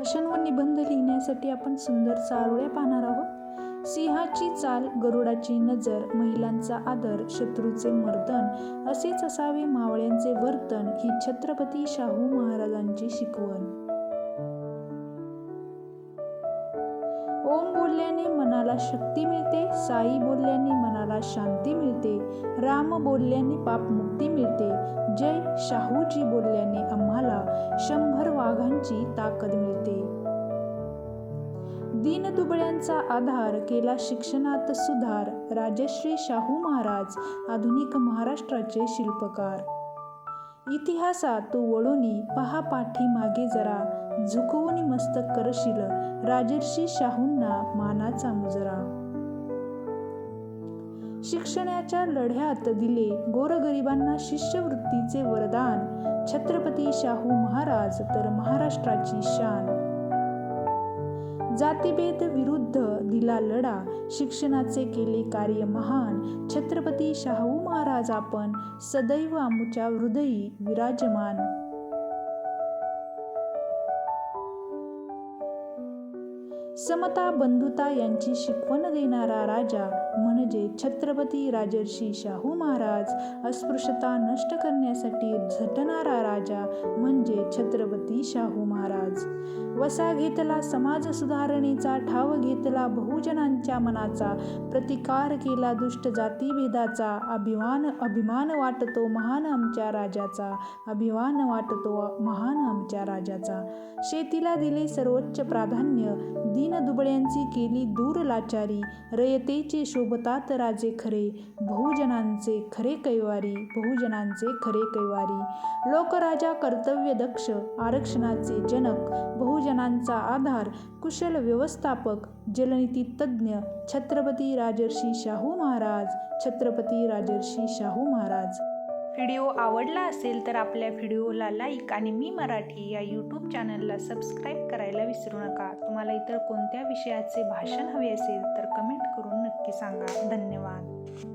भाषण व निबंध लिहिण्यासाठी आपण सुंदर चारोळ्या पाहणार आहोत. सिंहाची चाल गरुडाची नजर महिलांचा आदर शत्रूचे मर्दन असेच असावे मावळ्यांचे वर्तन ही छत्रपती शाहू महाराजांची शिकवण. ओम बोलल्याने मनाला शक्ती मिळते साई बोलल्याने मनाला शांती मिळते राम बोलल्याने पापमुक्ती मिळते जय शाहूजी बोलल्याने आम्हाला शंभर वाघांची ताकद मिळते. दीनदुबळ्यांचा आधार केला शिक्षणात सुधार राजश्री शाहू महाराज आधुनिक महाराष्ट्राचे शिल्पकार. इतिहासात तो वळूनी पहा पाठी मागे जरा झुकवून मस्तक करशील. राजर्षी शाहूंना मानाचा मुजरा. शिक्षणाच्या लढ्यात दिले गोरगरिबांना शिष्यवृत्तीचे वरदान. छत्रपती शाहू महाराज तर महाराष्ट्राची शान. जातीभेद विरुद्ध दिला लढा. शिक्षणाचे केले कार्य महान. छत्रपती शाहू महाराज आपण सदैव आमच्या हृदयी विराजमान. समता बंधुता यांची शिकवण देणारा राजा. म्हणजे छत्रपती राजर्षी शाहू महाराज अस्पृश्यता नष्ट करण्यासाठी झटणारा राजा म्हणजे छत्रपती शाहू महाराज. वसा घेतला समाज सुधारणेचा ठाव घेतला बहुजनांच्या मनाचा प्रतिकार केला दुष्ट जातीभेदाचा अभिमान अभिमान वाटतो महान आमच्या राजाचा अभिमान वाटतो महान आमच्या राजाचा. शेतीला दिले सर्वोच्च प्राधान्य दीनदुबळ्यांची केली दूर लाचारी रयतेचे शोभतात राजे खरे बहुजनांचे खरे कैवारी बहुजनांचे खरे कैवारी. लोकराजा कर्तव्य दक्ष आरक्षणाचे जनक बहुजनांचा आधार कुशल व्यवस्थापक जलनीती तज्ज्ञ छत्रपती राजर्षी शाहू महाराज छत्रपती राजर्षी शाहू महाराज. व्हिडिओ आवडला असेल तर आपल्या व्हिडिओला लाईक आणि मी मराठी या यूट्यूब चॅनलला सबस्क्राईब करायला विसरू नका. तुम्हाला इतर कोणत्या विषयाचे भाषण हवे असेल तर नक्की सांगा. धन्यवाद.